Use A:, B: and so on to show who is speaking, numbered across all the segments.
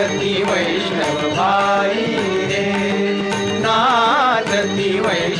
A: नाचती वैष्णव भाई रे. नाचती वैष्णव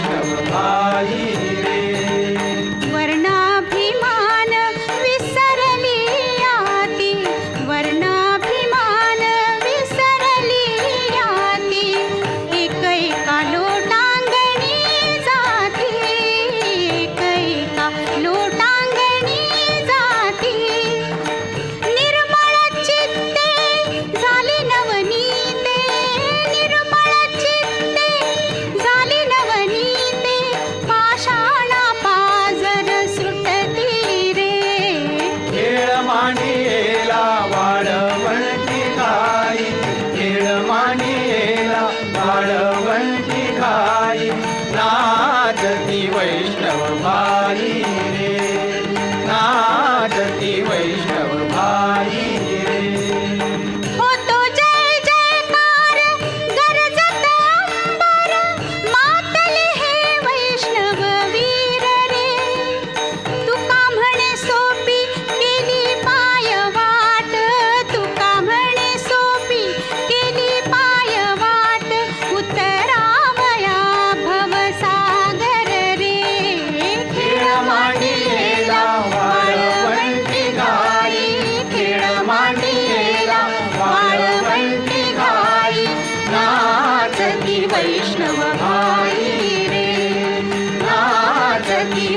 A: Shambhaji तुम्हारी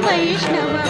A: 为什么？